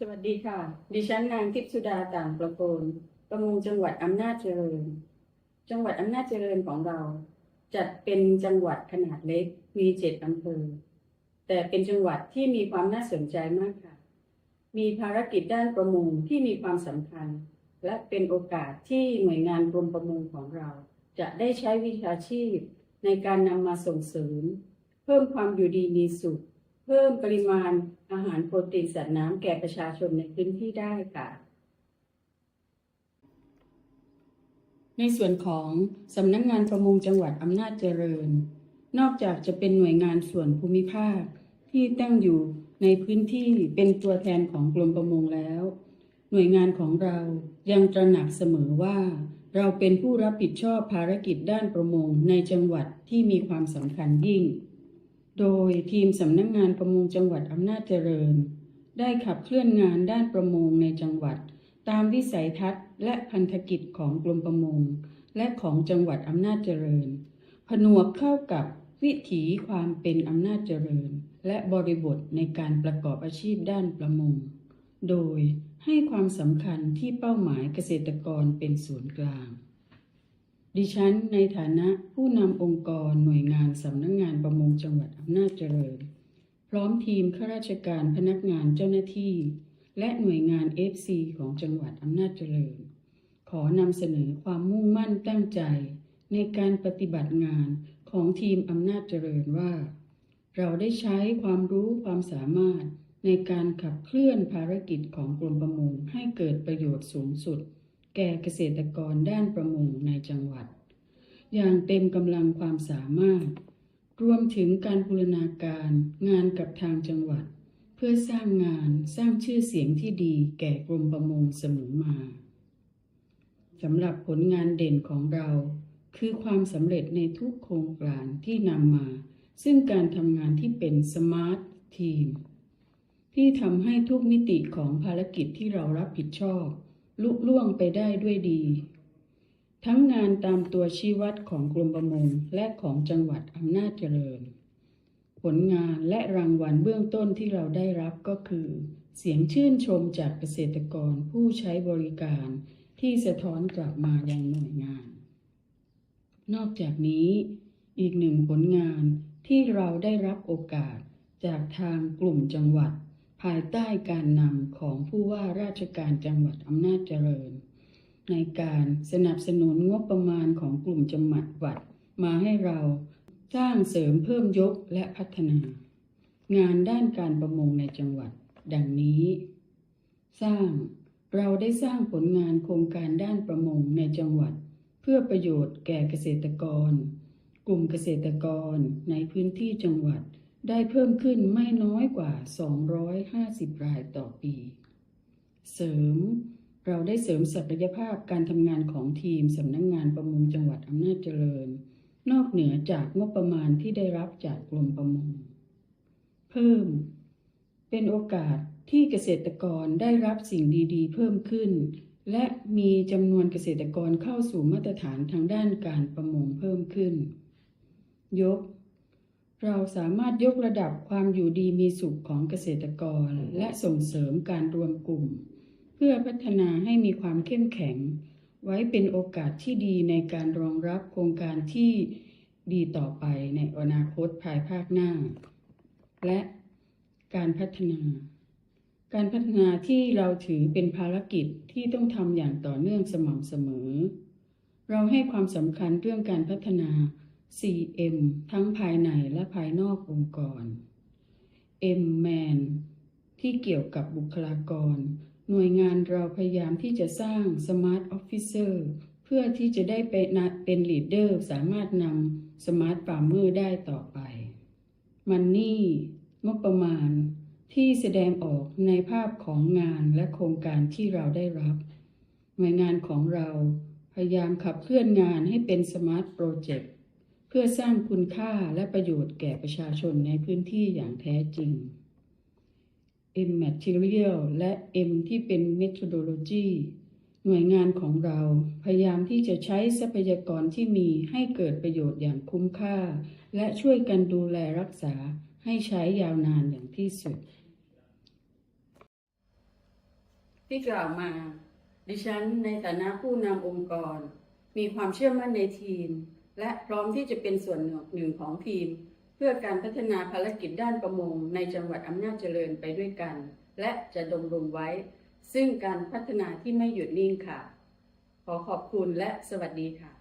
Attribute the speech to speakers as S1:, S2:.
S1: สวัสดีค่ะ ดิฉันนางทิพสุดาต่างประโคนประมงจังหวัดอำนาจเจริญ จังหวัดอำนาจเจริญของเรา จัดเป็นจังหวัดขนาดเล็กมีเจ็ดอำเภอ แต่เป็นจังหวัดที่มีความน่าสนใจมากค่ะ มีภารกิจด้านประมงที่มีความสำคัญ และเป็นโอกาสที่หน่วยงานกรมประมงของเรา จะได้ใช้วิชาชีพในการนำมาส่งเสริม เพิ่มความอยู่ดีมีสุข เพิ่มปริมาณอาหารโปรตีนสัตว์น้ำแก่ประชาชนในพื้นที่ได้ค่ะ ในส่วนของสำนักงงานประมงจังหวัดอำนาจเจริญ นอกจากจะเป็นหน่วยงานส่วนภูมิภาคที่ตั้งอยู่ในพื้นที่เป็นตัวแทนของกรมประมงแล้ว หน่วยงานของเรายังตระหนักเสมอว่า เราเป็นผู้รับผิดชอบภารกิจด้านประมงในจังหวัดที่มีความสำคัญยิ่ง โดยทีมสำนักงงานประมงจังหวัดอำนาจเจริญ ได้ขับเคลื่อนงานด้านประมงในจังหวัด ตามวิสัยทัศน์และพันธกิจของกรมประมง และของจังหวัดอำนาจเจริญ ผนวกเข้ากับวิถีความเป็นอำนาจเจริญ และบริบทในการประกอบอาชีพด้านประมง โดยให้ความสำคัญที่เป้าหมายเกษตรกรเป็นศูนย์กลาง ดิฉันในฐานะผู้นำองค์กรหน่วยงานสำนักงงานประมงจังหวัดอำนาจเจริญ พร้อมทีมข้าราชการพนักงานเจ้าหน้าที่ และหน่วยงาน FC ของจังหวัดอำนาจเจริญ ขอนำเสนอความมุ่งมั่นตั้งใจ ในการปฏิบัติงานของทีมอำนาจเจริญว่า เราได้ใช้ความรู้ความสามารถในการขับเคลื่อนภารกิจของกรมประมงให้เกิดประโยชน์สูงสุด แก่เกษตรกรด้านประมงในจังหวัด อย่างเต็มกำลังความสามารถ รวมถึงการบูรณาการงานกับทางจังหวัด เพื่อสร้างงานสร้างชื่อเสียงที่ดีแก่กรมประมงเสมอมาสำหรับผลงานเด่นของเรา คือความสำเร็จในทุกโครงการที่นำมา ซึ่งการทำงานที่เป็นสมาร์ททีมที่ทำให้ทุกมิติของภารกิจที่เรารับผิดชอบ ลุล่วงไปได้ด้วยดี ทั้งงานตามตัวชี้วัดของกรมประมงและของจังหวัดอำนาจเจริญ ผลงานและรางวัลเบื้องต้นที่เราได้รับก็คือ เสียงชื่นชมจากเกษตรกรผู้ใช้บริการที่สะท้อนกลับมายังหน่วยงาน นอกจากนี้อีกหนึ่งผลงานที่เราได้รับโอกาสจากทางกลุ่มจังหวัด ภายใต้การนำของผู้ว่าราชการจังหวัดอำนาจเจริญ ในการสนับสนุนงบประมาณของกลุ่มจังหวัดวัด มาให้เราสร้างเสริมเพิ่มยกและพัฒนา งานด้านการประมงในจังหวัด ดังนี้ สร้างเราได้สร้างผลงานโครงการด้านประมงในจังหวัด เพื่อประโยชน์แก่เกษตรกร กลุ่มเกษตรกรในพื้นที่จังหวัด ได้เพิ่มขึ้นไม่น้อยกว่า 250 รายต่อปี เสริม เราได้เสริมศักยภาพการทำงานของทีมสำนักงงานประมงจังหวัดอำนาจเจริญ นอกเหนือจากงบประมาณที่ได้รับจากกรมประมง เพิ่ม เป็นโอกาสที่เกษตรกรได้รับสิ่งดีๆ เพิ่มขึ้น และมีจำนวนเกษตรกรเข้าสู่มาตรฐานทางด้านการประมงเพิ่มขึ้น ยก เราสามารถยกระดับความอยู่ดีมีสุขของเกษตรกร และส่งเสริมการรวมกลุ่ม เพื่อพัฒนาให้มีความเข้มแข็ง ไว้เป็นโอกาสที่ดีในการรองรับโครงการที่ดีต่อไปในอนาคตภายภาคหน้า และการพัฒนา การพัฒนาที่เราถือเป็นภารกิจที่ต้องทำอย่างต่อเนื่องสม่ำเสมอ เราให้ความสำคัญเรื่องการพัฒนา 4M ทั้งภายในและภายนอกองค์กร M Man ที่เกี่ยวกับบุคลากร หน่วยงานเราพยายามที่จะสร้าง Smart Officer เพื่อที่จะได้เป็นเป็นลีดเดอร์สามารถนำ Smart Farmer ได้ต่อไปมันนี่งบประมาณที่แสดงออกในภาพของงานและโครงการที่เราได้รับ หน่วยงานของเราพยายามขับเคลื่อนงานให้เป็นสมาร์ทโปรเจกต์ เพื่อสร้างคุณค่าและประโยชน์แก่ประชาชนในพื้นที่อย่างแท้จริง M Material และ M ที่เป็น Methodology หน่วยงานของเราพยายามที่จะใช้ทรัพยากรที่มีให้เกิดประโยชน์อย่างคุ้มค่า และช่วยกันดูแลรักษาให้ใช้ยาวนานอย่างที่สุด ที่กล่าวมา ดิฉันในฐานะผู้นำองค์กร มีความเชื่อมั่นในทีม และพร้อมที่จะเป็นส่วนหนึ่งของทีม เพื่อการพัฒนาภารกิจด้านประมงในจังหวัดอำนาจเจริญไปด้วยกัน และจะดำรงไว้ ซึ่งการพัฒนาที่ไม่หยุดนิ่งค่ะ ขอขอบคุณและสวัสดีค่ะ